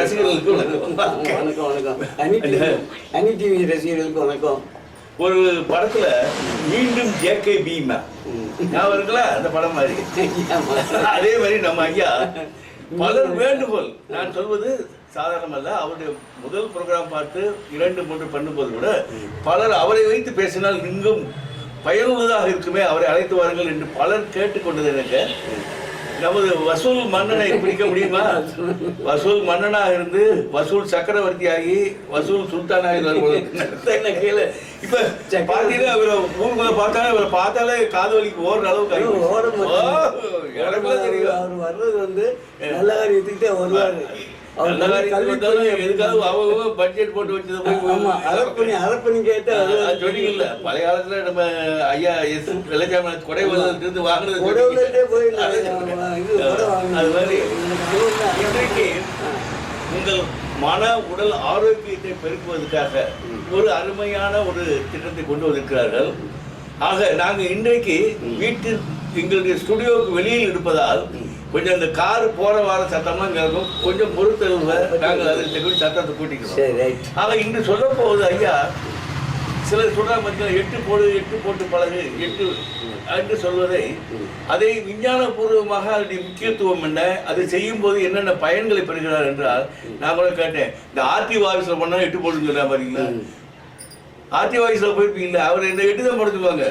ரசிகர்களுக்கு வணக்கம். வணக்கம் வணக்கம் அனி டிவி அனி டிவி ரசிகர்களுக்கு வணக்கம். ஒரு படத்துல மீண்டும் ஜேகே பீமா ஞாபகம் இருக்குல்ல? அந்த படம் மாதிரி. அதே மாதிரி நம்ம ஐயா. பலர் வேண்டுகோள். நான் சொல்வது சாதாரணமல்ல. அவருடைய முதல் ப்ரோக்ராம் பார்த்து இரண்டு மூன்று பண்ணும்போது கூட பலர் அவரை வைத்து பேசினால் இன்னும் பயனுள்ளதாக இருக்குமே அவரை அழைத்து வாருங்கள் என்று பலர் கேட்டுக்கொண்டது எனக்கு. நமது வசூல் மன்னனை பிடிக்க முடியுமா வசூல் மன்னனாக இருந்து வசூல் சக்கரவர்த்தியாகி வசூல் சுல்தானாகி என்ன கீழே இப்ப பாத்தீங்கன்னா இவரை ஊருக்குள்ள பார்த்தாலே இவரை பார்த்தாலே காது வலிக்கு ஓடுற அளவுக்கு ஆகி போச்சு. ஓட மாட்டாரு. ஓ, எனக்குலாம் தெரியும் அவர் வர்றது வந்து நல்ல காரியத்துக்கிட்டே வருவாரு பட்ஜெட் போட்டு வச்சதை போய் அரப்பணி கேட்டு அது சொன்னீங்கல்ல பழைய காலத்துல நம்ம ஐயா எஸ் வெள்ளச்சாமி கொடை இருந்து வாங்கினது அது மாதிரி. இன்றைக்கு உங்கள் மன உடல் ஆரோக்கியத்தை பெருக்குவதற்காக ஒரு அருமையான ஒரு திட்டத்தை கொண்டு வந்திருக்கிறார்கள். ஆக நாங்கள் இன்றைக்கு வீட்டில் எங்களுடைய ஸ்டுடியோவுக்கு வெளியில் இருப்பதால் கொஞ்சம் அந்த கார் போற வார சத்தம்லாம் கேட்கும் கொஞ்சம் பொறுத்தளவுல நாங்கள் அதில் கொஞ்சம் சத்தத்தை கூட்டிக்கிறோம் ஆக இன்று சொல்ல போவது ஐயா சிலர் சொல்றாங்க பார்த்தீங்களா எட்டு போடு எட்டு போட்டு பழகு எட்டு என்று சொல்வதை. அதை விஞ்ஞானபூர்வமாக அதனுடைய முக்கியத்துவம் என்ன அதை செய்யும் போது என்னென்ன பயன்களை பெறுகிறார் என்றால் நான் கூட கேட்டேன். இந்த ஆர்டி வாய்ஸ்ல பண்ணா எட்டு போடுன்னு சொன்னா பாத்தீங்களா? ஆர்டி வாய்ஸ்ல போயிருப்பீங்களா அவர் இந்த எட்டு தான்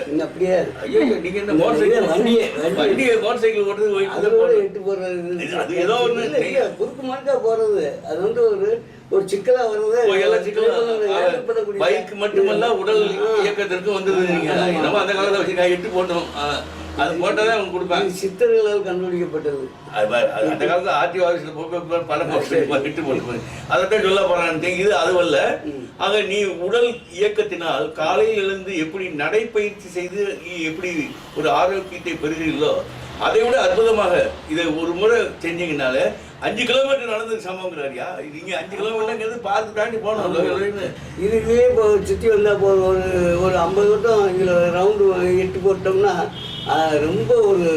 இன்னும் அப்படியே ஐயோ நீங்க என்ன மோட்டர் சைக்கிள் வண்டியே, வண்டியே. மோட்டர் சைக்கிள் ஓட்டுறது போயிட்டு அதோட. எட்டு போடுறது அது ஏதோ இல்ல, குறுக்கு மாட்டா போறது. அது வந்து ஒரு ஒரு சிக்கலா வருது ஓ, எல்லா சிக்கலும் ஏற்படக்கூடிய- பைக் மட்டுமல்ல உடல். இயக்கத்திற்கு வந்தது நீங்க. நம்ம அந்த காலத்துல வச்சு நான் எட்டு போட்டோம். அது போட்டதான் அவங்க கொடுப்பாங்க. சித்தர்களால் கண்டுபிடிக்கப்பட்டது. அது அது அந்த காலத்துல ஆர்டி ஆஃபீஸ்ல பல போஸ்ட் எட்டு போட்டு அதைத்தான் சொல்ல போறான்னு இது அதுவல்ல ஆக நீ உடல் இயக்கத்தினால் காலையில் எழுந்து எப்படி நடைப்பயிற்சி செய்து நீ எப்படி ஒரு ஆரோக்கியத்தை பெறுகிறீர்களோ அதை விட அற்புதமாக இதை ஒரு முறை செஞ்சீங்கனால அஞ்சு கிலோமீட்டர் நடந்தது சமங்கிறாரியா நீங்க அஞ்சு கிலோமீட்டர்ங்கிறது பார்த்து தாண்டி போகணும். இதுலயே இப்போ சுற்றி வந்தா போதும். ஒரு ஒரு ஐம்பது வட்டம் இதில் ரவுண்டு எட்டு போட்டோம்னா ரொம்ப ஒரு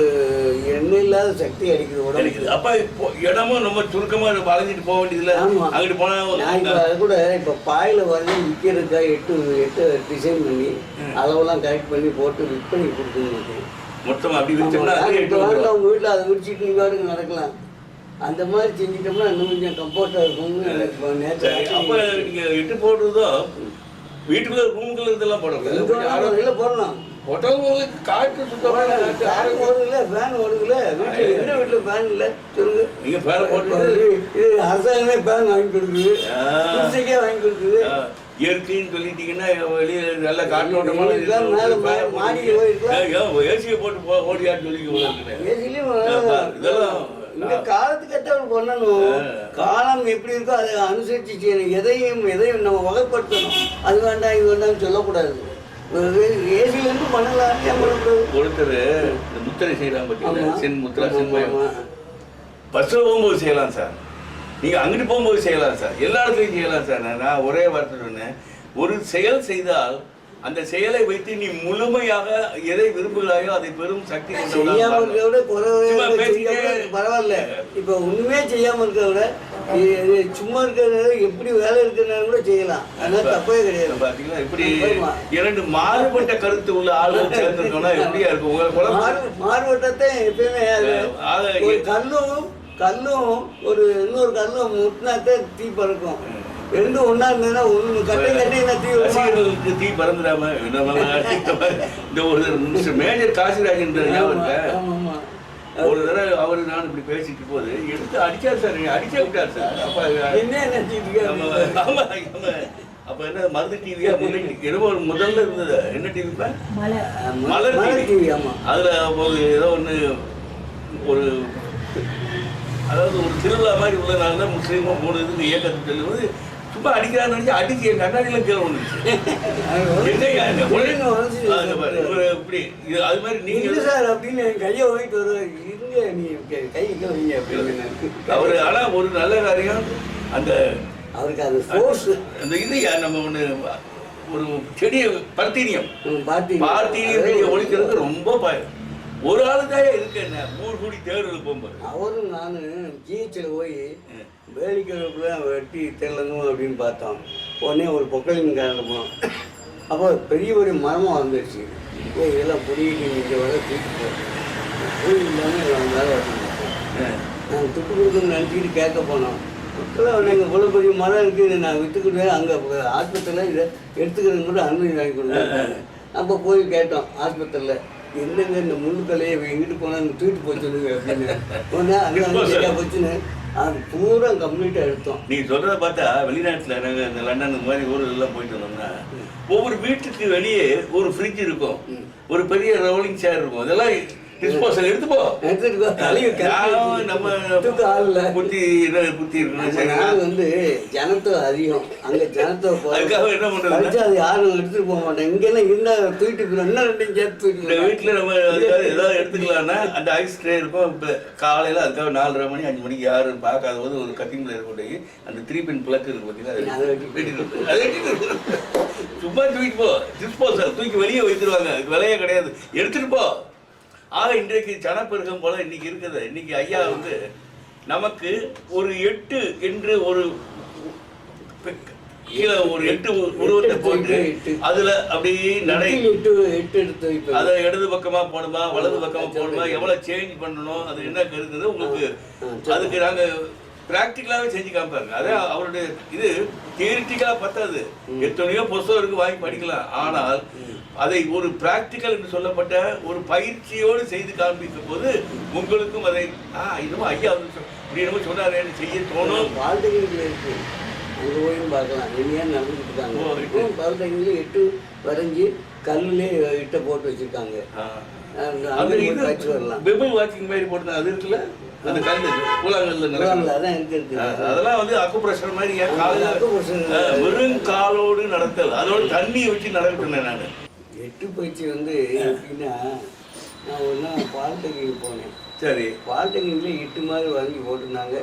எண்ணெய் இல்லாத சக்தி அடிக்குது கிடைக்குது அப்ப இப்போ இடமும் ரொம்ப சுருக்கமா வளைஞ்சிட்டு போக வேண்டியதுல ஆமா. அங்கிட்டு நான் இப்போ அது கூட இப்போ பாயில் வந்து விற்கிறதுக்கா எட்டு எட்டு டிசைன் பண்ணி அளவெல்லாம் கரெக்ட் பண்ணி போட்டு விற்பனை கொடுக்கணும் மொத்தம் அப்படி வந்துரும். அவங்க வீட்டில் அதை விரிச்சிட்டு நீ பாருங்க நடக்கலாம். அந்த மாதிரி செஞ்சிட்டோம்னா இன்னும் கொஞ்சம் கம்ஃபர்ட்டாக இருக்கும்னு எனக்கு அப்ப நேற்று நீங்க எட்டு போடுறதும் வீட்டுக்குள்ள ரூமுக்குள்ள இதெல்லாம் போடக்கூடாது. இல்லை போடலாம் போட்டவங்களுக்கு காற்று சுத்தமா காற்று. ஓடுதுல ஃபேன் ஓடுதுல. வீட்டில் எந்த வீட்டில் ஃபேன் இல்லை சொல்லுங்க. நீங்க ஃபேனை போட்டு இது அரசாங்கமே ஃபேன் வாங்கி கொடுக்குது. ஆ. குடிசைக்கே வாங்கி கொடுக்குது. இயற்கைன்னு சொல்லிட்டீங்கன்னா வெளியே நல்ல காற்றோட்டமான இது இதெல்லாம் மேல மா- மாடிக்கு போயிருக்கலாம். ஏசியை போட்டு ஓடியான்னு சொல்லி ஏசிலையும் இதெல்லாம் இந்த காலத்துக்கு ஏற்ற பண்ணணும். காலம் எப்படி இருக்கோ அதை அனுசரிச்சு எதையும் எதையும் நம்ம வகைப்படுத்தணும். அது வேண்டாம் இது வேண்டாம்னு சொல்லக்கூடாது. ஏசிலேருந்து பண்ணக்கூடாது ஒருத்தர் இந்த முத்திரை செய்யலாம் பார்த்தீங்களா? ஆமா. சென் முத்திரா. பஸ்ஸில் போகும்போது செய்யலாம் சார். நீங்கள் அங்கிட்டு போகும்போது செய்யலாம் சார். எல்லா இடத்துலையும் செய்யலாம் சார். நான் ஒரே வார்த்தை சொன்னேன். ஒரு செயல் செய்தால் அந்த செயலை வைத்து நீ முழுமையாக எதை விரும்புகிறாயோ அதை பெரும் சக்தி கொண்டவனாக செய்யாம மாறணும். இருக்கிறத விட பரவாயில்ல. இப்போ ஒண்ணுமே செய்யாம இருக்கிறத விட இது- சும்மா இருக்கிறத எப்படி வேலை இருக்கிறனால கூட செய்யலாம் அதனால தப்பே கிடையாது பாத்தீங்களா இப்படி. இரண்டு மாறுபட்ட கருத்து உள்ள ஆளுகள் சேர்ந்துருக்கோம்னா எப்படியா இருக்கும் உங்களை குழப்பம் மாறு மாறுபட்டத்தை எப்பயுமே ஒரு கல்லும் கல்லும் ஒரு இன்னொரு கல்லும் முட்டினாத்தே தீ பறக்கும் ரெண்டும் ஒண்ணா இருந்ததுன்னா ஒண்ணு கட்டை கட்டினா தீ? ரசிகர்களுக்கு தீ பறந்துடாம இந்த ஒரு மேஜர் காசிராஜன் ஞாபகம் இருக்கா? ஆமா, ஆமா. ஒரு தடவை அவர் நான் இப்படி பேசிட்டு போது எடுத்து அடிச்சார் சார் அடிச்சே விட்டார் சார். அப்ப என்ன நினைச்சிட்டு நம்ம இருக்க? ஆமா ஆமா. அப்ப என்ன மருந்து டிவியா என்னமோ ஒரு முதல்ல இருந்தது. என்ன TV Malar. Malar TV TV, ஆமா. அதுல ஒரு ஏதோ ஒண்ணு ஒரு அதாவது ஒரு திருவிழா மாதிரி உள்ள நாள் தான் முஸ்லீமும் மூணு இதுக்கு இயக்கத்தை சொல்லும்போது சும்மா அடிக்கிறான்னு நினைச்சு அடிச்சு என் கண்ணாடியில கீழே இந்த ஒரே- இப்படி இது அது மாதிரி இல்ல நீங்க சார் அப்படின்னு என் கையை வாங்கிட்டு வருவார். இருங்க நீ கை- கை இங்க வைங்க அப்படின்னு அவரு ஆனா ஒரு நல்ல காரியம் அந்த அவருக்கு அது ஃபோர்ஸ் அந்த இது நம்ம ஒண்ணு ஒரு செடியை பர்த்தீனியம். பார்த்தி பார்த்தீனியம். ஒழிக்கிறதுக்கு ரொம்ப பயம் ஒரு ஆளு தான் இருக்கு என்ன? மூணு கூடி தேர்தல் போகும்போது அவரும் நான் ஜிஹெச்சில் போய் வேலிக்கிழப்புல வெட்டி தெரியலணும் அப்படின்னு பார்த்தோம். உடனே ஒரு பொக்கலின் காரில் போனோம். அப்போ பெரிய பெரிய மரமாக வந்துடுச்சு ஏய் இதெல்லாம் பொடியிட்டு இங்கே வர தூக்கி போட்டேன் கூலி இல்லாமல் வேலை வரணும் நான் துட்டு கொடுக்கணும்னு நினச்சிக்கிட்டு கேட்க போனோம். உடனே இங்கே இவ்வளோ பெரிய மரம் இருக்குது நான் விற்றுக்கிட்டு அங்கே ஆஸ்பத்திரியில் இதை எடுத்துக்கிறது மட்டும் அனுமதி வாங்கி கொடுத்தாங்க அப்போ போய் கேட்டோம் ஆஸ்பத்திரியில். என்னங்க இந்த முள்ளுக்கலையை எங்கிட்டு போனால் தூக்கிட்டு போய் சொல்லுங்க அப்படின்னு. அங்கே சரியா போச்சுன்னு அது பூரா கம்ப்ளீட்டாக எடுத்தோம். நீ சொல்றத பார்த்தா வெளிநாட்டுல நாங்க இந்த லண்டன் இந்த மாதிரி ஊர்ல எல்லாம் போயிட்டு வந்தோம்னா ஒவ்வொரு வீட்டுக்கு வெளியே ஒரு ஃப்ரிட்ஜ் இருக்கும். ஒரு பெரிய ரவுலிங் சேர் இருக்கும். அதெல்லாம் டிஸ்போசல் எடுத்துட்டு போ, கட்டி நான் நம்ம தூக்க ஆள் இல்லை. புத்தி புத்தி வந்து ஜனத்தொகை அதிகம். அங்கே ஜனத்தொகை அதுக்காக என்ன கழிச்சு அது யாரும் எடுத்துட்டு போக மாட்டேன் இங்கெல்லாம் தூக்கிட்டு போயிடும் இன்னும் ரெண்டையும் சேர்த்து இந்த தூக்கிட்டு வீட்டுல நம்ம ஏதாவது எடுத்துக்கலாம்னா அந்த ஐஸ் ட்ரே இருக்கும். இப்போ காலையில அதுக்காக நாலரை மணி அஞ்சு மணிக்கு யாரும் பார்க்காத போது ஒரு கட்டிங்ல இருக்கக்கூடிய அந்த த்ரீ பின் பிளக் இருக்கு பார்த்தீங்கன்னா அதை அது வெட்டி வெட்டிட்டு. அதை வெட்டிட்டு. சும்மா தூக்கிட்டு போ. டிஸ்போசல் தூக்கி வெளியே வைத்துருவாங்க. அதுக்கு விலையே கிடையாது. எடுத்துட்டு போ. ஆக இன்றைக்கு ஜனப்பெருக்கம் போல இன்னைக்கு இருக்குது இன்னைக்கு ஐயா வந்து நமக்கு ஒரு எட்டு என்று ஒரு கீழே ஒரு எட்டு உருவத்தை போட்டு. அதுல அப்படியே நடை எட்டு எட்டு எடுத்து அதை இடது பக்கமா போடணுமா வலது பக்கமா போடணுமா எவ்வளவு சேஞ்ச் பண்ணணும் அது என்ன கருத்துது உங்களுக்கு. அதுக்கு நாங்க பிராக்டிக்கலாவே செஞ்சு காமிப்பாருங்க. அதே அவருடைய இது தியரிட்டிக்கலா பத்தாது. எத்தனையோ புஸ்தகம் இருக்கு வாங்கி படிக்கலாம். ஆனால் அதை ஒரு பிராக்டிக்கல் என்று சொல்லப்பட்ட ஒரு பயிற்சியோடு செய்து காண்பிக்கும் போது உங்களுக்கும் அதை ஆ இன்னமும் ஐயா வந்து சொ- இப்படி என்னமோ சொன்னாரேன்னு செய்ய தோணும். பால்டெக்னிக்கில் இருக்கு. அங்கே போயும் பார்க்கலாம். எங்கேயா நடந்துட்டு இருக்காங்க எட்டு வரைஞ்சி கல்லுலே இட்ட போட்டு வச்சிருக்காங்க. வரலாம். பெபிள் வாக்கிங் மாதிரி போட்டு அது இருக்குல்ல? அந்த கல் கூழாங்கல்ல அதான் இருக்கு? அதெல்லாம் வந்து அக்குப்ரெஷர் மாதிரி ஏன் காலையில வெறும் காலோடு நடத்தல். அதோட தண்ணி வச்சு நடக்கிட்டேன் நான் எட்டு பயிற்சி வந்து எப்படின்னா நான் நாள் பால்டெக்னிக் போனேன். சரி. பால்டெக்னிக்கில் எட்டு மாதிரி வாங்கி போட்டிருந்தாங்க.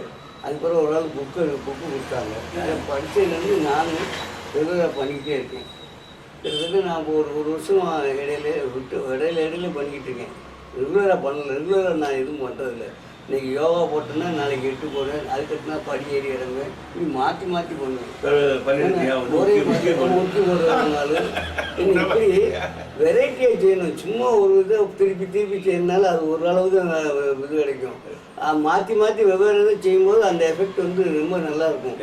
அதுக்கப்புறம் ஒரு ஆள் புக்கு புக்கு கொடுத்தாங்க. அதை படித்ததுலேருந்து நானும் ரெகுலராக பண்ணிக்கிட்டே இருக்கேன். கிட்டத்தட்ட நான் இப்போ ஒரு ஒரு வருஷம் இடையில விட்டு இடையில இடையில பண்ணிக்கிட்டு இருக்கேன். ரெகுலராக பண்ணல. ரெகுலராக நான் எதுவும் பண்ணுறதில்ல இன்னைக்கு யோகா போட்டேன்னா நாளைக்கு எட்டு போடுவேன். அதுக்கடுத்து நான் படி ஏறி இறங்குவேன். இப்படி மாற்றி மாற்றி பண்ணுவேன்? ஒரு முக்கிய- போடுறதுனால இப்படி வெரைட்டியாக செய்யணும். சும்மா ஒரு இதை திருப்பி திருப்பி செய்யறதுனால அது தான் இது கிடைக்கும். மாற்றி மாற்றி வெவ்வேறு இதை செய்யும்போது அந்த எஃபெக்ட் வந்து ரொம்ப நல்லா இருக்கும்.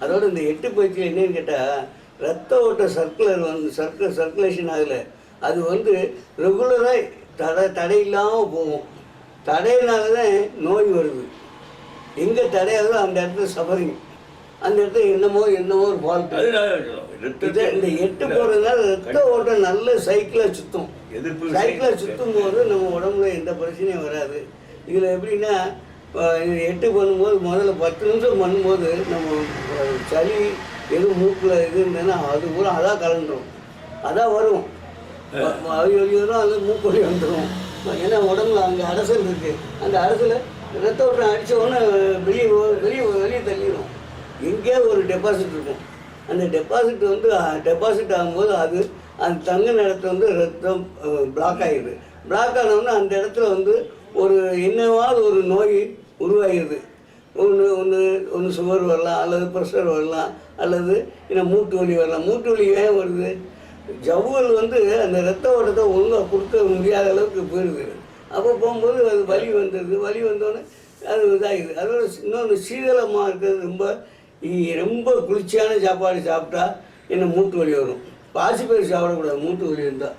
அதோட இந்த எட்டு பயிற்சியில் என்னன்னு கேட்டால் ரத்த ஓட்ட சர்க்குலர் வந்து சர்க்குலர் சர்க்குலேஷன் ஆகலை. அது வந்து ரெகுலராக தடை தடை இல்லாமல் போகும். தடையினால தான் நோய் வருது. எங்கே தடையாகுதோ அந்த இடத்துல சஃபரிங் அந்த இடத்துல என்னமோ என்னமோ ஒரு ஃபால்ட் அது இந்த எட்டு போடுறதுனால ரத்த ஓட்டம் நல்ல சைக்கிளாக சுத்தும். எதிர்ப்பு சைக்கிளாக. சுத்தும் போது நம்ம உடம்புல எந்த பிரச்சனையும் வராது. இதில் எப்படின்னா எட்டு பண்ணும்போது முதல்ல பத்து நிமிஷம் பண்ணும்போது நம்ம சளி எதுவும் மூக்கில் இது இருந்ததுன்னா அது பூரா அதான் கலந்துரும். அதான் வரும். அது மூக்கு வலி வந்துடும் ஏன்னா உடம்புல அங்கே அரசல் இருக்குது அந்த அரசில் ரத்த ஓட்டம் அடித்த உடனே வெளியே வெளியே வெளியே தள்ளிடும் எங்கேயோ ஒரு டெபாசிட் இருக்கும். அந்த டெபாசிட் வந்து டெபாசிட் ஆகும்போது அது அந்த தங்க நேரத்தில் வந்து ரத்தம் பிளாக் ஆகிடுது பிளாக் ஆனவுடனே அந்த இடத்துல வந்து ஒரு என்னவாவது ஒரு நோய் உருவாகிடுது ஒன்று ஒன்று ஒன்று சுகர் வரலாம் அல்லது ப்ரெஷர் வரலாம் அல்லது என்ன மூட்டு வலி வரலாம். மூட்டு வலி ஏன் வருது? ஜவ்வுகள் வந்து அந்த ரத்த ஓட்டத்தை ஒழுங்காக கொடுக்க முடியாத அளவுக்கு போயிடுது. அப்போ போகும்போது அது வலி வந்துடுது வலி வந்தோடனே அது இதாகிடுது அதோட இன்னொன்று சீதளமாக இருக்கிறது ரொம்ப ரொம்ப குளிர்ச்சியான சாப்பாடு சாப்பிட்டா என்ன மூட்டு வலி வரும். பாசிப்பயிர் சாப்பிடக்கூடாது. மூட்டு வலி இருந்தால்.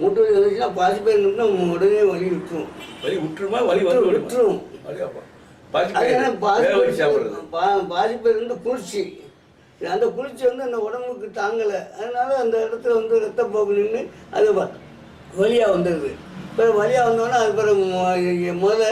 மூட்டு வலி வந்துச்சுன்னா பாசிப்பயிர் இருந்தால் உடனே வலி விட்டுரும். வலி விட்டுருமா? வலி வந்து? விட்டுரும். பாசிப்பயிர் பாசிப்பயிர் வந்து குளிர்ச்சி. அந்த குளிர்ச்சி வந்து அந்த உடம்புக்கு தாங்கலை. அதனால அந்த இடத்துல வந்து ரத்தப்போக்கு நின்று அது வ- வலியா வந்துடுது. இப்போ வலியாக வந்தோடனே அது பிறகு முதல்ல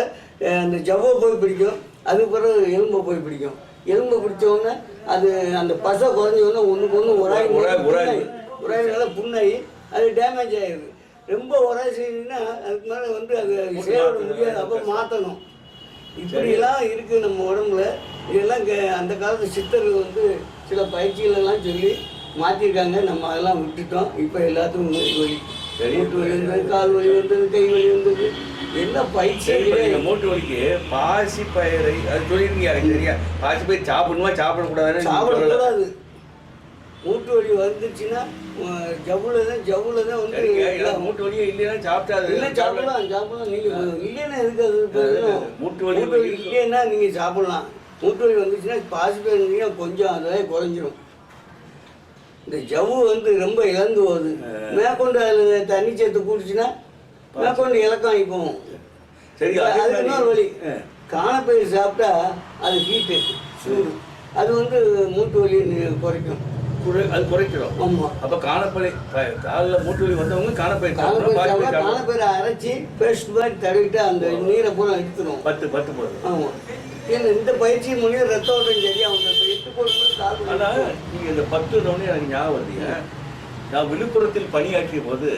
அந்த ஜவ்வை போய் பிடிக்கும். அது பிறகு எலும்பை போய் பிடிக்கும். எலும்பை பிடிச்ச உடனே அது அந்த பசை குறைஞ்ச உடனே ஒன்றுக்கு ஒன்று உராய் உராய், உராய். உராயினால புண்ணாகி அது டேமேஜ் ஆயிடுது. ரொம்ப உராய் செய்யணும்னா அதுக்கு மேலே வந்து அது செயல்பட முடியாது. அப்போ மாற்றணும் இப்படியெல்லாம் இருக்கு நம்ம உடம்புல. இதெல்லாம் அந்த காலத்து சித்தர்கள் வந்து சில பயிற்சிகள் எல்லாம் சொல்லி மாற்றிருக்காங்க நம்ம அதெல்லாம் விட்டுட்டோம் இப்போ எல்லாத்துக்கும் மூட்டு வலி. மூட்டு வலி வந்தது கால் வலி வந்தது கை வலி வந்தது என்ன பயிற்சி. மூட்டு வலிக்கு பாசி பயிரை அது சொல்லிருக்கீங்க எனக்கு தெரியும் பாசி பயிர் சாப்பிடணுமா சாப்பிடக்கூடாதுன்னு. சாப்பிடக்கூடாது மூட்டு வலி வந்துச்சுன்னா அஹ், ஜவ்வுல தான் ஜவ்வுல தான் வந்து மூட்டு வலியே இல்லைன்னா சாப்பிட்டா அது இல்லை சாப்பிடலாம் சாப்பிடலாம் நீங்க இல்லைன்னா வேணும்? மூட்டு வலி. இல்லைன்னா நீங்க சாப்பிடலாம் மூட்டு வலி வந்துச்சுன்னா பாசி இருந்தீங்கன்னா கொஞ்சம் அதில் குறைஞ்சிரும். இந்த ஜவ்வு வந்து ரொம்ப இழந்து போகுது. மேற்கொண்டு அதில் தண்ணி சேர்த்து குடிச்சுன்னா மேற்கொண்டு இலக்கம் ஆகி போகும். சரி அது இன்னொரு வழி. காணப்பயிர் சாப்பிட்டா அது ஹீட்டு சூடு. அது வந்து மூட்டு வலி குறைக்கும். குறை- அது குறைக்கிறோம் ஆமாம் அப்ப காணப்படை காலில் மூட்டு வலி வந்தவங்க காணப்பயிர். காணப்பயிரை அரைச்சி பேஸ்ட் மாதிரி தடவிட்டு அந்த நீரை பூரா எடுத்துரும். பத்து பத்து போதும். ஆமாம் இந்த பயிற்சி மூலியம் ரத்த ஓட்டம் வந்து இப்போ எட்டு போடும்போது கால் ஆனா வலி. நீங்க இந்த பத்து ஒன்று எனக்கு ஞாபகம் வருதுங்க நான் விழுப்புரத்தில் பணியாற்றிய போது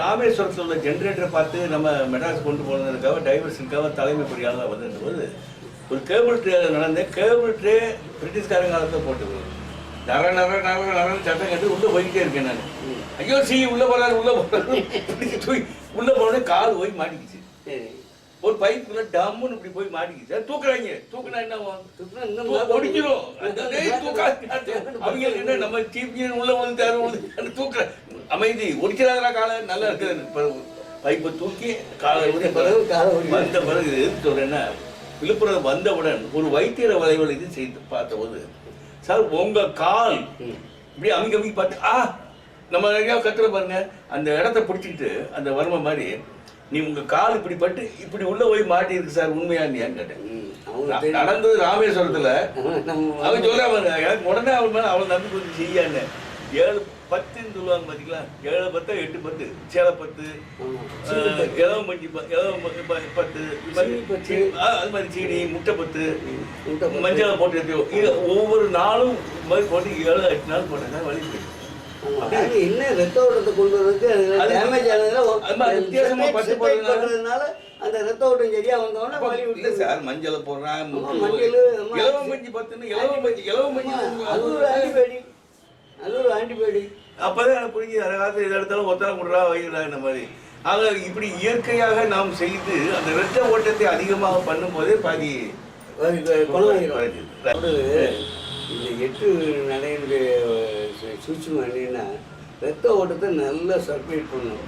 ராமேஸ்வரத்தில் உள்ள ஜென்ரேட்டரை பார்த்து நம்ம மெட்ராஸ் கொண்டு போனதுக்காக டைவர்ஷனுக்காக தலைமை பொறியாளர் வந்திருந்த போது ஒரு கேபிள் ட்ரே நடந்த கேபிள் ட்ரே பிரிட்டிஷ்காரங்க காலத்தில் போட்டது. நர நர நர நரன்னு சட்டம் கட்டு உள்ளே போய்கிட்டே இருக்கேன் நான். ஐயோ சி உள்ளே போறாரு உள்ளே தூக்கி உள்ளே போனோடனே கால் போய் மாட்டிக்கிச்சு. சரி. ஒரு பைப்புல டம்முன்னு இப்படி போய் மாட்டிக்கிச்சு. தூக்குறாங்க. தூக்குனா என்ன தூக்காது. அவங்க என்ன நம்ம engineer உள்ள அந்த தூக்குற அமைதி. ஒடிக்கிறாங்களா காலை. நல்லா இருக்குது பைப்பை தூக்கி காலை பிறகு. வந்த பிறகு எதுக்கு சொல்றேன்னா விழுப்புரம் வந்தவுடன் ஒரு வைத்தியர வளைவல் இது செய்து பார்த்தபோது சார் உங்க கால் இப்படி அமைக்க அமைக்க பார்த்து ஆ நம்ம கத்துற பாருங்க. அந்த இடத்த பிடிச்சிக்கிட்டு அந்த வர்ம மாதிரி நீ உங்க கால் இப்படி பட்டு இப்படி உள்ள போய் மாட்டி இருக்கு சார் உண்மையா இல்லையான்னு கேட்டேன். நடந்தது ராமேஸ்வரத்துல. அவன் சொல்றாங்க எனக்கு உடனே அவன் மேல அவன் நம்பி கொஞ்சம் செய்யான்னு ஏழு பத்துன்னு சொல்லுவாங்க பாத்தீங்களா? ஏழு பத்து எட்டு பத்து. சேலை பத்து இலவ மஞ்சி ப- பத்து அது மாதிரி சீனி முட்டை பத்து. மஞ்சள் போட்டு எடுத்து ஒவ்வொரு நாளும் மாதிரி போட்டு ஏழு எட்டு நாள் போட்டா வலி போயிடும் ஆமா. அது என்ன ரத்த ஓட்டத்தை கொண்டு வரதுக்கு அது- டேமேஜ் ஆனதுல மாதிரி வித்தியாசமா பட்டு போடுறதுனால- அந்த ரத்த ஓட்டம் சரியா வந்தோடனே வலி விட்டு சார் மஞ்சளை போடுறான் மஞ்சள். இலவ மஞ்சி பத்துன்னு இலவ மஞ்சி இலவ மஞ்சி அது ஒரு ஆன்டிபயோட்டிக் அது ஒரு ஆன்டிபயோட்டிக் அப்பதான் எனக்கு புரிஞ்சு அந்த காலத்துல எது எடுத்தாலும் ஒத்தனை கொடுறா இந்த மாதிரி. ஆக இப்படி இயற்கையாக நாம் செய்து அந்த இரத்த ஓட்டத்தை அதிகமாக பண்ணும்போதே பாதி இந்த எட்டு நடையினுடைய சூட்சம் என்னன்னா ரத்த ஓட்டத்தை நல்லா சர்க்குலேட் பண்ணும்.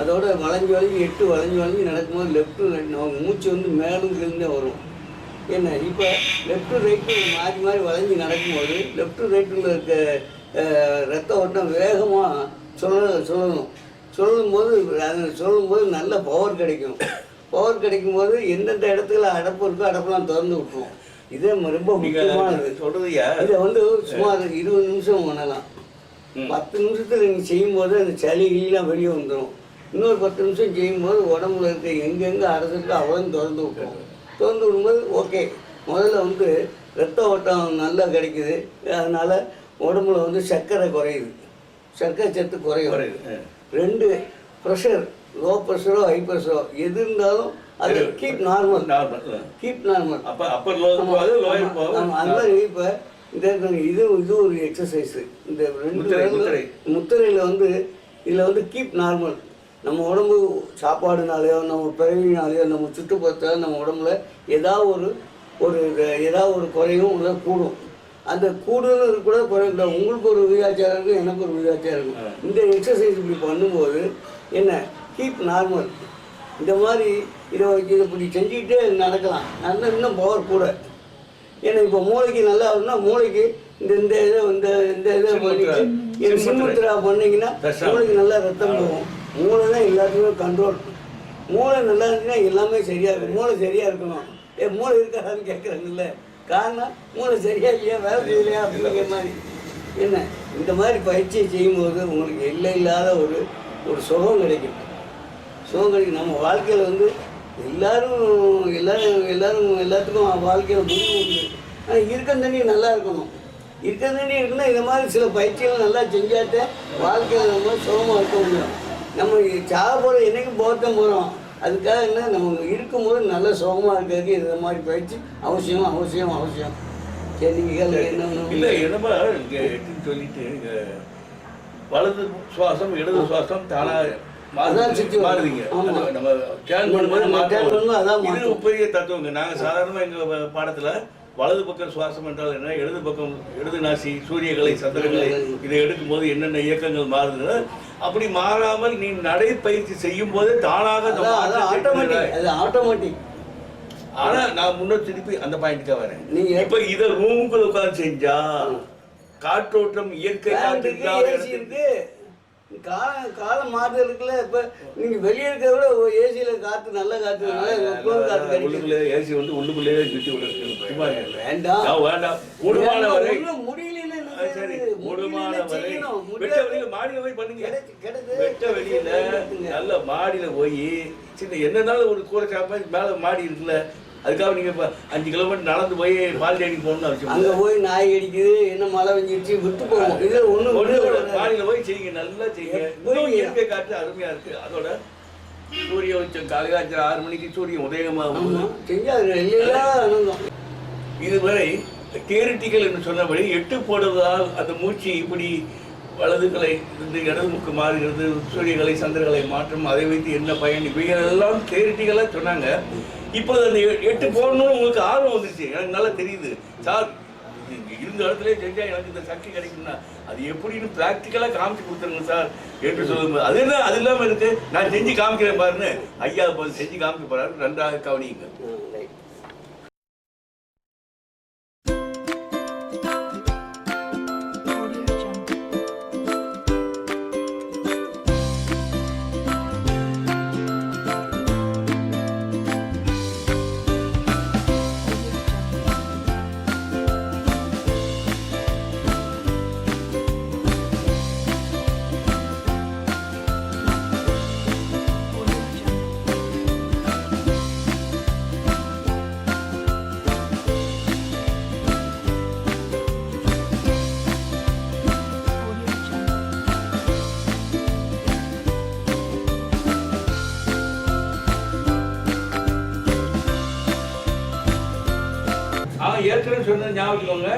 அதோட வளைஞ்சு வளைஞ்சு எட்டு வளைஞ்சு வளைஞ்சு நடக்கும்போது லெஃப்ட் ரைட் நம்ம மூச்சு வந்து மேலும் கீழே வரும். என்ன இப்போ லெஃப்ட் ரைட்டு மாறி மாறி வளைஞ்சு நடக்கும்போது லெஃப்ட் ரைட்டில் இருக்க ரத்த ஓட்டம் வேகமாக சொல்ல சொல்லணும். சொல்லும்போது அது சொல்லும்போது நல்ல பவர் கிடைக்கும். பவர் கிடைக்கும் போது எந்தெந்த இடத்துல அடப்பு இருக்கோ அடப்பெல்லாம் திறந்து விட்டுருவோம் இதே ரொம்ப முக்கியமானது. சொல்றது இதை வந்து சுமார் இருபது நிமிஷம் பண்ணலாம். பத்து நிமிஷத்துல நீங்க செய்யும்போது அந்த சளி கிளிலாம் வெளியே வந்துடும் இன்னொரு பத்து நிமிஷம் செய்யும்போது உடம்புல இருக்க எங்கெங்க அரசுக்கு அவ்வளோ திறந்து விட்டுரும் திறந்து விடும்போது ஓகே முதல்ல வந்து ரத்த ஓட்டம் நல்லா கிடைக்குது. அதனால உடம்புல வந்து சர்க்கரை குறையுது. சர்க்கரை சத்து குறையுது. ரெண்டு ப்ரெஷர் லோ ப்ரெஷரோ ஹை ப்ரெஷரோ எது இருந்தாலும் அது. Keep normal normal keep normal அப்ப அப்பர் மாதிரி இப்போ இந்த இது இது ஒரு எக்ஸசைஸ் இந்த ரெண்டு. முத்திரையில் வந்து இதில் வந்து கீப் நார்மல் நம்ம உடம்பு சாப்பாடுனாலையோ நம்ம பிறவினாலேயோ நம்ம சுற்றுப்புறத்தால் நம்ம உடம்புல ஏதாவது ஒரு ஒரு ஏதாவது ஒரு குறையும் இல்லை கூடும். அந்த கூடுதல் கூட குறைந்த உங்களுக்கு ஒரு விகிதாச்சாரம் இருக்கும் எனக்கு ஒரு விகிதாச்சாரம் இருக்கும். இந்த எக்ஸசைஸ் இப்படி பண்ணும்போது என்ன? கீப் நார்மல் இந்த மாதிரி இதை இதை இப்படி செஞ்சுக்கிட்டே நடக்கலாம். நல்ல இன்னும் பவர் கூட. ஏன்னா இப்போ மூளைக்கு நல்லா வரும்னா மூளைக்கு இந்த இந்த இதை இந்த இந்த இதை பண்ணிட்டு. சின்முத்திரா பண்ணீங்கன்னா. மூளைக்கு நல்லா ரத்தம் போகும். மூளை தான் எல்லாத்துக்குமே கண்ட்ரோல் மூளை நல்லா இருந்துச்சுன்னா எல்லாமே சரியாக இருக்கும். மூளை சரியாக இருக்கணும். ஏ மூளை இருக்காதான்னு கேட்குறாங்கல்ல காரணம் மூளை சரியாக இல்லையா வேலை செய்யலையா அப்படிங்கிற மாதிரி. என்ன? இந்த மாதிரி பயிற்சியை செய்யும்போது உங்களுக்கு இல்லை இல்லாத ஒரு ஒரு சுகம் கிடைக்கும். சுகம் கிடைக்கும். நம்ம வாழ்க்கையில் வந்து எல்லாரும் எல்லாரும் எல்லாரும் எல்லாத்துக்கும் வாழ்க்கையில் முடிவு உண்டு. ஆனால் இருக்க தண்ணி நல்லா இருக்கணும். இருக்க தண்ணி இருக்குன்னா இந்த மாதிரி சில பயிற்சிகள் நல்லா செஞ்சாட்டே வாழ்க்கையில் நம்ம சுகமாக இருக்க முடியும். நம்ம சாக போகிற என்னைக்கும் போகத்தான் போகிறோம் அதுக்காக என்ன நம்ம இருக்கும்போது நல்ல சுகமாக இருக்கிறதுக்கு இந்த மாதிரி பயிற்சி அவசியம் அவசியம் அவசியம். சரி நீங்கள் என்ன இல்ல என்னமா சொல்லிட்டு வலது சுவாசம் இடது சுவாசம் தானா அதான் மாறுது சுத்தி வரும். மாறுதுங்க. ஆமா. அது நம்ம பண்ணும்போது அதான். பெரிய தத்துவங்க. நாங்க சாதாரணமா எங்க பாடத்துல வலது பக்கம் சுவாசம் என்றால் என்ன? இடது பக்கம் இடது நாசி சூரியகளை சந்திரங்களை இதை எடுக்கும்போது என்னென்ன இயக்கங்கள் மாறுதுன்னு அப்படி மாறாமல் நீ நடைப்பயிற்சி செய்யும் போது தானாக ஆட்டோமேட்டிக் ஆனா நான் முன்ன திருப்பி அந்த பாயிண்ட்க்கு வரேன். இப்ப இத ரூமுக்குள்ள உட்கார்ந்து செஞ்சா காற்றோட்டம் இயற்கை காற்று காலம் காலம் மாற்றம் இருக்குல்ல இப்ப நீங்க வெளியே இருக்கிறத விட ஏசியில காத்து நல்ல காத்து குளிர் ஏசி வந்து உள்ளுக்குள்ளேயே சுத்தி விடுறது. வேண்டாம் வேண்டாம் கூடுமான வரை ஆ, சரி? கூடுமான வரை. வெட்ட. வெளியில மாடியில போய் பண்ணுங்க. வெட்ட வெளியில. நல்ல மாடியில போய் சின்ன என்னனாலும் ஒரு கூரை சாப்பா மேல மாடி இருக்குல்ல அதுக்காக நீங்க இப்ப அஞ்சு கிலோமீட்டர் நடந்து போய் பால் தேடி போகணும்னு அவசியம் அங்க. போய் நாய் அடிக்குது என்ன மழை வெஞ்சிருச்சு விட்டு போவோம் இதுல இல்ல, போகாது. மாடியில போய் செய்யுங்க நல்லா செய்யுங்க. இன்னும் இயற்கை காற்று அருமையா இருக்கு. அதோட சூரிய உச்சம் காலையில அஞ்சு ஆறு மணிக்கு சூரியன் உதயமாகும் ஆமா செஞ்சா அது எல்லாம் ஆனந்தம் இதுவரை தியரிட்டிக்கல் என்று சொன்னபடி எட்டு போடுவதால் அந்த மூச்சு இப்படி வலதுகளை இருந்து இடது முக்கு மாறுகிறது சூரியகளை சந்திரகளை மாற்றும் அதை வைத்து என்ன பயன்? இவைகளெல்லாம் தியரிட்டிக்கலாக சொன்னாங்க. இப்போ அந்த எ- எட்டு போடணும்னு உங்களுக்கு ஆர்வம் வந்துருச்சு எனக்கு நல்லா தெரியுது. சார் இருந்த இடத்துல செஞ்சா எனக்கு இந்த சக்தி கிடைக்கும்னா அது எப்படின்னு ப்ராக்டிக்கலாக காமிச்சு கொடுத்துருங்க சார். என்று சொல்லும்போது அது என்ன? அது இல்லாமல் இருக்கு. நான் செஞ்சு காமிக்கிறேன் பாருன்னு. ஐயா இப்போ செஞ்சு காமிக்க போறாரு. நன்றாக கவனிங்க ஏற்கனவே சொன்ன ஞாபகம் வச்சுக்கோங்க.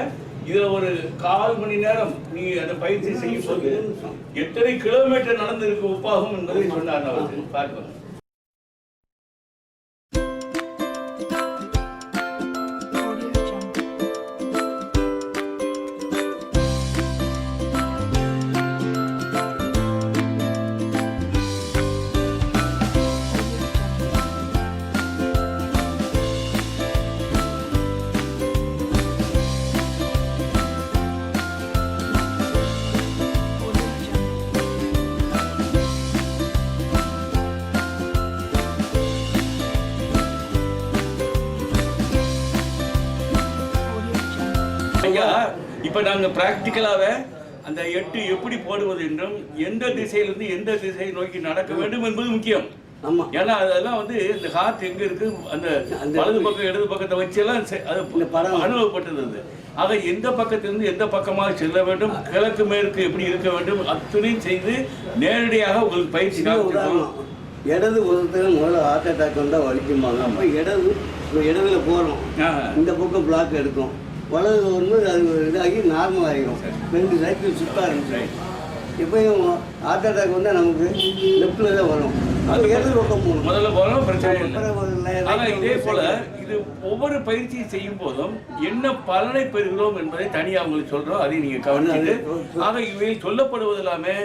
இதுல ஒரு கால் மணி நேரம் நீ அந்த பயிற்சி செய்யும் போது எத்தனை கிலோமீட்டர் நடந்து இருக்க உப்பாகும் என்பதை சொன்னார் அவர் பார்க்கணும். இப்ப நாங்க பிராக்டிக்கலாவே அந்த எட்டு எப்படி போடுவது என்றும் எந்த திசையிலிருந்து எந்த திசையை நோக்கி நடக்க வேண்டும் என்பது முக்கியம். ஆமா. ஏன்னா அதெல்லாம் வந்து இந்த ஹார்ட் எங்க இருக்கு அந்த வலது பக்கம் இடது பக்கத்தை வச்சு எல்லாம். அனுபவப்பட்டது அது. ஆக எந்த பக்கத்திலிருந்து எந்த பக்கமாக செல்ல வேண்டும் கிழக்கு மேற்கு எப்படி இருக்க வேண்டும் அத்தனையும் செய்து நேரடியாக உங்களுக்கு பயிற்சி இடது புறத்துல முதல்ல ஹார்ட் அட்டாக் வந்தா வலிக்கும்பாங்க. அப்ப இடது இடதுல போறோம். ஆ. இந்த பக்கம் பிளாக் எடுக்கும். வலது வரும்போது அது இதாகி நார்மல் ஆகிடும். ரெண்டு சைக்கிள் சுத்த ஆரம்பிச்சிடும் இப்பயும் ஹார்ட் அட்டாக் வந்தால் நமக்கு லெஃப்டில் தான் வரும். அது இடது பக்கம் போகணும். முதல்ல போறோம் பிரச்சனை இல்லை. இதே. போல இது ஒவ்வொரு பயிற்சியை செய்யும் போதும் என்ன பலனை பெறுகிறோம் என்பதை தனியாக உங்களுக்கு சொல்றோம். அதை நீங்க கவனிச்சு ஆக இவையில் சொல்லப்படுவது எல்லாமே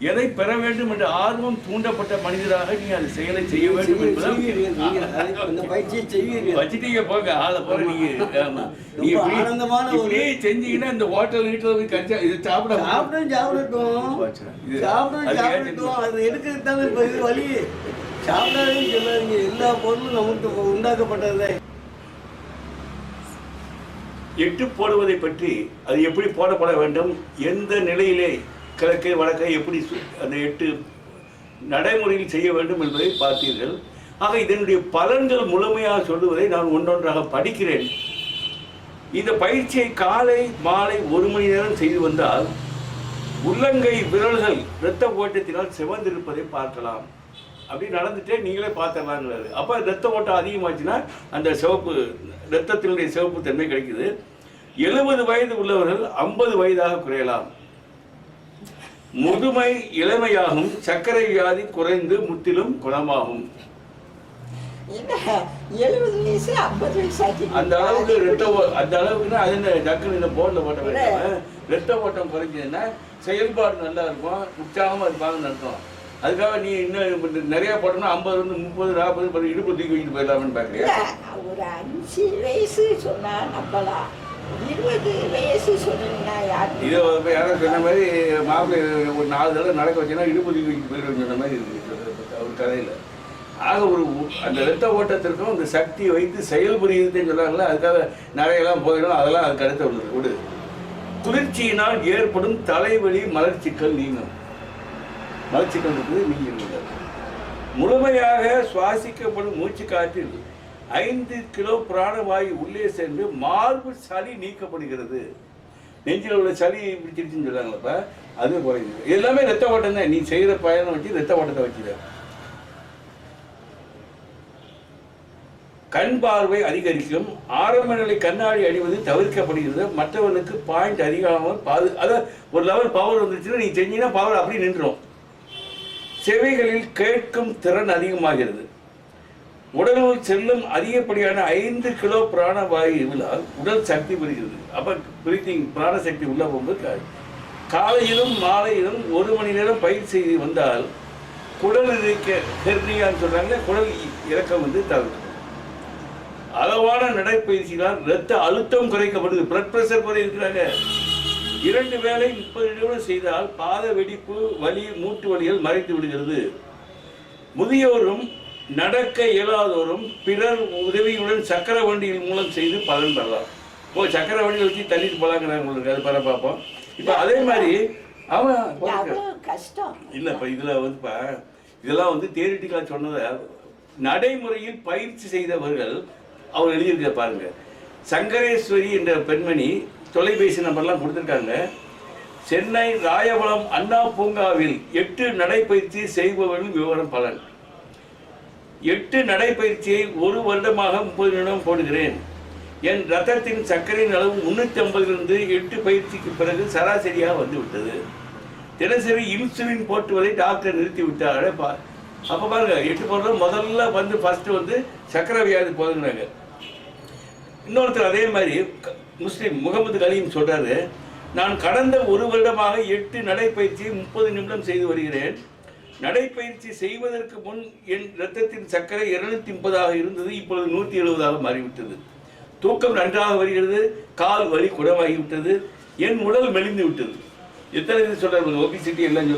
எதை பெற வேண்டும் என்ற ஆர்வம் தூண்டப்பட்ட மனிதராக நீங்க அதை செயலை செய்ய வேண்டும் என்பதை வச்சுட்டீங்க போங்க ஆளை போற நீங்க ஆனந்தமான ஒரு- செஞ்சீங்கன்னா இந்த ஹோட்டல் வீட்டில் கஞ்சா இது சாப்பிட சாப்பிட்டும் சாப்பிடட்டும். ஏன் சாப்பிடட்டும். அது எடுக்கிறது தானே இப்போ இது வழி. சாப்பிடாதுன்னு சொல்லாதீங்க. எல்லா பொருளும் நமக்கு உண்டாக்கப்பட்டதே எட்டு போடுவதை பற்றி அது எப்படி போடப்பட வேண்டும்? எந்த நிலையிலே கிழக்கு வடக்கை எப்படி அந்த எட்டு நடைமுறையில் செய்ய வேண்டும் என்பதை பார்த்தீர்கள். ஆக இதனுடைய பலன்கள் முழுமையாக சொல்லுவதை நான் ஒன்றொன்றாக படிக்கிறேன். இந்த பயிற்சியை காலை மாலை ஒரு மணி நேரம் செய்து வந்தால் உள்ளங்கை விரல்கள் இரத்த ஓட்டத்தினால் சிவந்திருப்பதை பார்க்கலாம். அப்படி நடந்துட்டே நீங்களே பார்த்துடலாங்கிறாரு அப்போ ரத்த ஓட்டம் அதிகமாச்சுன்னா அந்த சிவப்பு ரத்தத்தினுடைய சிவப்பு தன்மை கிடைக்குது. எழுபது வயது உள்ளவர்கள் ஐம்பது வயதாக குறையலாம். முதுமை இளமையாகும் சர்க்கரை வியாதி குறைந்து முற்றிலும் குணமாகும். என்ன? எழுபது வயசு ஐம்பது வயசு ஆச்சு அந்த அளவுக்கு ரத்த அந்த அளவுக்குன்னா அது என்ன டக்குன்னு இந்த போர்டில் போட்ட வேண்டாம ரத்த ஓட்டம் குறைஞ்சதுன்னா செயல்பாடு நல்லா இருக்கும் உற்சாகமாக இருப்பாங்கன்னு அர்த்தம். அதுக்காக நீ இன்னும் நிறைய போட்டோம்னா ஐம்பது வந்து முப்பது நாற்பது இடுப்பு தூக்கி வச்சுட்டு போயிடலாம்னு பார்க்குறியா ஒரு அஞ்சு வயசு சொன்னா நம்பலாம். இருபது வயசு சொன்னீங்கன்னா யாரு? இதை யாரும் சொன்ன மாதிரி மாப்பிள்ளை ஒரு நாலு தடவை நடக்க வச்சுன்னா இடுப்பு தூக்கி வச்சுட்டு சொன்ன மாதிரி இருக்குது அவர் கதையில். ஆக ஒரு அந்த ரத்த ஓட்டத்திற்கும் அந்த சக்தியை வைத்து செயல்புரியுதுன்னு சொல்றாங்களே அதுக்காக நிறையெல்லாம் போயிடும் அதெல்லாம் அதுக்கு அடுத்த விடு விடு. குளிர்ச்சியினால் ஏற்படும் தலைவலி மலர்ச்சிக்கல் நீங்கும். மலர்ச்சிக்கல் இருக்குது நீங்கிருந்தது முழுமையாக சுவாசிக்கப்படும் மூச்சு காற்றில் ஐந்து கிலோ பிராணவாயு உள்ளே சென்று மார்பு சளி நீக்கப்படுகிறது. நெஞ்சில் உள்ள சளி பிடிச்சிருச்சுன்னு சொல்றாங்களப்ப அது குறையுது எல்லாமே ரத்த ஓட்டம் தான். நீ செய்கிற பயணம் வச்சு ரத்த ஓட்டத்தை வச்சுக்க. கண் பார்வை அதிகரிக்கும். ஆரம்ப நிலை கண்ணாடி அணிவது தவிர்க்கப்படுகிறது. மற்றவனுக்கு பாயிண்ட் அதிகமாக பாது அதாவது ஒரு லெவல் பவர் வந்துச்சுன்னா நீ செஞ்சீங்கன்னா பவர் அப்படியே நின்றுடும் செவிகளில் கேட்கும் திறன் அதிகமாகிறது. உடலுள் செல்லும் அதிகப்படியான ஐந்து கிலோ பிராண பிராணவாயுவினால் உடல் சக்தி பெறுகிறது. அப்போ பிரீத்திங் பிராண சக்தி உள்ள போகும்போது காலையிலும் மாலையிலும் ஒரு மணி நேரம் பயிர் செய்து வந்தால் குடல் இருக்க ஹெர்னியான்னு சொல்கிறாங்க குடல் இறக்கம் வந்து தவிர்க்கும். அளவான நடைப்பயிற்சியால் இரத்த அழுத்தம் குறைக்கப்படுது. பிளட் பிரஷர் குறையிருக்கிறாங்க இரண்டு வேளை முப்பது நிமிடம் செய்தால் பாத வெடிப்பு வலி மூட்டு வலிகள் மறைத்து விடுகிறது. முதியோரும் நடக்க இயலாதோரும் பிறர் உதவியுடன் சக்கர வண்டியின் மூலம் செய்து பலன் பெறலாம். ஓ சக்கர வண்டியில் வச்சு தள்ளிட்டு போலாங்கிறாங்க உங்களுக்கு அது பர பார்ப்போம் இப்போ அதே மாதிரி அவன் கஷ்டம். இல்லை இப்போ இதில் வந்துப்பா இதெல்லாம் வந்து தேரிட்டிக்கலாக சொன்னதை நடைமுறையில் பயிற்சி செய்தவர்கள் அவர் எழுதியிருக்க பாருங்க. சங்கரேஸ்வரி என்ற பெண்மணி தொலைபேசி நம்பர்லாம் கொடுத்துருக்காங்க. சென்னை ராயபுரம் அண்ணா பூங்காவில் எட்டு நடைப்பயிற்சி செய்பவர்கள் விவரம் பலன். எட்டு நடைப்பயிற்சியை ஒரு வருடமாக முப்பது நிமிடம் போடுகிறேன். என் ரத்தத்தின் சர்க்கரையின் அளவு முன்னூற்றி ஐம்பதிலிருந்து எட்டு பயிற்சிக்கு பிறகு சராசரியாக வந்து விட்டது தினசரி இன்சுலின் போட்டுவதை டாக்டர் நிறுத்தி விட்டார் பா அப்போ பாருங்க எட்டு போடுறது முதல்ல வந்து ஃபஸ்ட்டு வந்து சக்கரை வியாதி போதுனாங்க இன்னொருத்தர் அதே மாதிரி க- முகமது கலீம் சொல்கிறாரு நான் கடந்த ஒரு வருடமாக எட்டு நடைப்பயிற்சியை முப்பது நிமிடம் செய்து வருகிறேன். நடைப்பயிற்சி செய்வதற்கு முன் என் இரத்தத்தின் சர்க்கரை இருநூத்தி முப்பதாக இருந்தது இப்பொழுது நூற்றி எழுபதாக மாறிவிட்டது. தூக்கம் நன்றாக வருகிறது கால் வலி குணமாகிவிட்டது என் உடல் மெலிந்து விட்டது. எத்தனை இது சொல்றாரு ஒபிசிட்டி எல்லாம்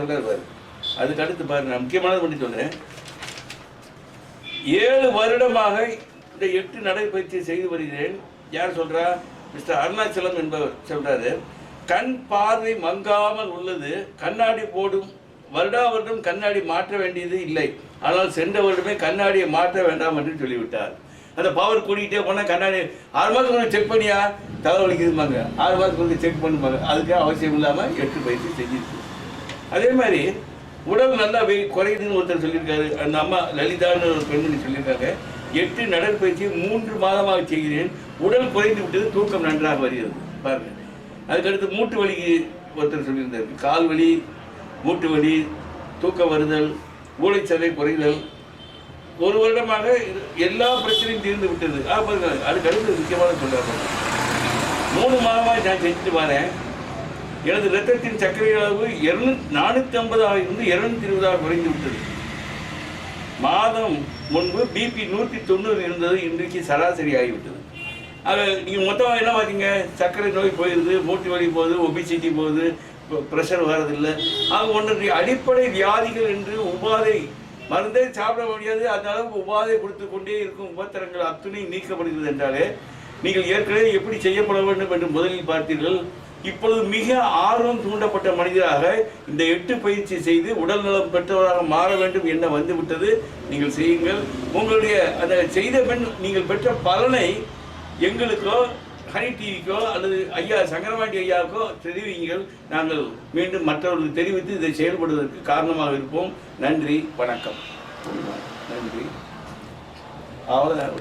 சொல்றாரு பாரு. அதுக்கு அடுத்து பாரு முக்கியமானது பண்ணி சொல்றேன். ஏழு வருடமாக இந்த எட்டு நடைப்பயிற்சி செய்து வருகிறேன். யார் சொல்றா? மிஸ்டர் அருணாச்சலம் என்பவர் சொல்றாரு கண் பார்வை மங்காமல் உள்ளது கண்ணாடி போடும் வருடா வருடம் கண்ணாடி மாற்ற வேண்டியது இல்லை. ஆனால் சென்ற வருடமே கண்ணாடியை மாற்ற வேண்டாம் என்று சொல்லிவிட்டார். அந்த பவர் கூட்டிகிட்டே போனால் கண்ணாடி ஆறு மாதத்துக்கு செக் பண்ணியா? தலைவலிக்குதுமாங்க ஆறு மாதத்துக்கு செக் பண்ணுவாங்க அதுக்கு அவசியம் இல்லாமல் எட்டு பயிற்சி செஞ்சிருக்கு. அதே மாதிரி உடல் நல்லா வெய் குறையுதுன்னு ஒருத்தர் சொல்லியிருக்காரு. அந்த அம்மா லலிதான்னு ஒரு பெண்மணி சொல்லியிருக்காங்க எட்டு நடற்பயிற்சி மூன்று மாதமாக செய்கிறேன். உடல் குறைந்து விட்டது தூக்கம் நன்றாக வருகிறது. பாருங்கள் அதுக்கடுத்து மூட்டு வலிக்கு ஒருத்தர் சொல்லியிருந்தார். கால் வலி மூட்டு வலி தூக்கம் வருதல் மூளைச்சதை குறைதல். ஒரு வருடமாக இது எல்லா பிரச்சனையும் தீர்ந்து விட்டது. ஆ பாருங்க. அதுக்கடுத்து முக்கியமான சொல்லுவாங்க மூணு மாதமாக நான் செஞ்சுட்டு வரேன். எனது இரத்தத்தின் சர்க்கரை அளவு இருநூத்தி நானூற்றி ஐம்பதாக இருந்து இருநூத்தி இருபதாக குறைந்து விட்டது. மாதம் முன்பு பிபி நூற்றி தொண்ணூறு இருந்தது. இன்றைக்கு சராசரி ஆகிவிட்டது. அது நீங்கள் மொத்தம் என்ன பார்த்தீங்க சர்க்கரை நோய் போயிடுது மூட்டு வலி போகுது ஒபிசிட்டி போகுது ப்ரெஷர் வர்றதில்லை. ஆக ஒன்று அடிப்படை வியாதிகள் என்று உபாதை. மருந்தே சாப்பிட முடியாது. அந்த அளவுக்கு உபாதை கொடுத்து கொண்டே இருக்கும் உபத்திரங்கள் அத்துணை நீக்கப்படுகிறது என்றாலே நீங்கள் ஏற்கனவே எப்படி செய்யப்பட வேண்டும் என்று முதலில் பார்த்தீர்கள். இப்பொழுது மிக ஆர்வம் தூண்டப்பட்ட மனிதராக இந்த எட்டு பயிற்சி செய்து உடல் நலம் பெற்றவராக மாற வேண்டும் என்ன வந்துவிட்டது. நீங்கள் செய்யுங்கள். உங்களுடைய அந்த செய்த பின் நீங்கள் பெற்ற பலனை எங்களுக்கோ ஹரி டிவிக்கோ அல்லது ஐயா சங்கரவாண்டி ஐயாவுக்கோ தெரிவிங்கள் நாங்கள் மீண்டும் மற்றவர்களுக்கு தெரிவித்து இதை செயல்படுவதற்கு காரணமாக இருப்போம். நன்றி வணக்கம். நன்றி. அவ்வளோதான்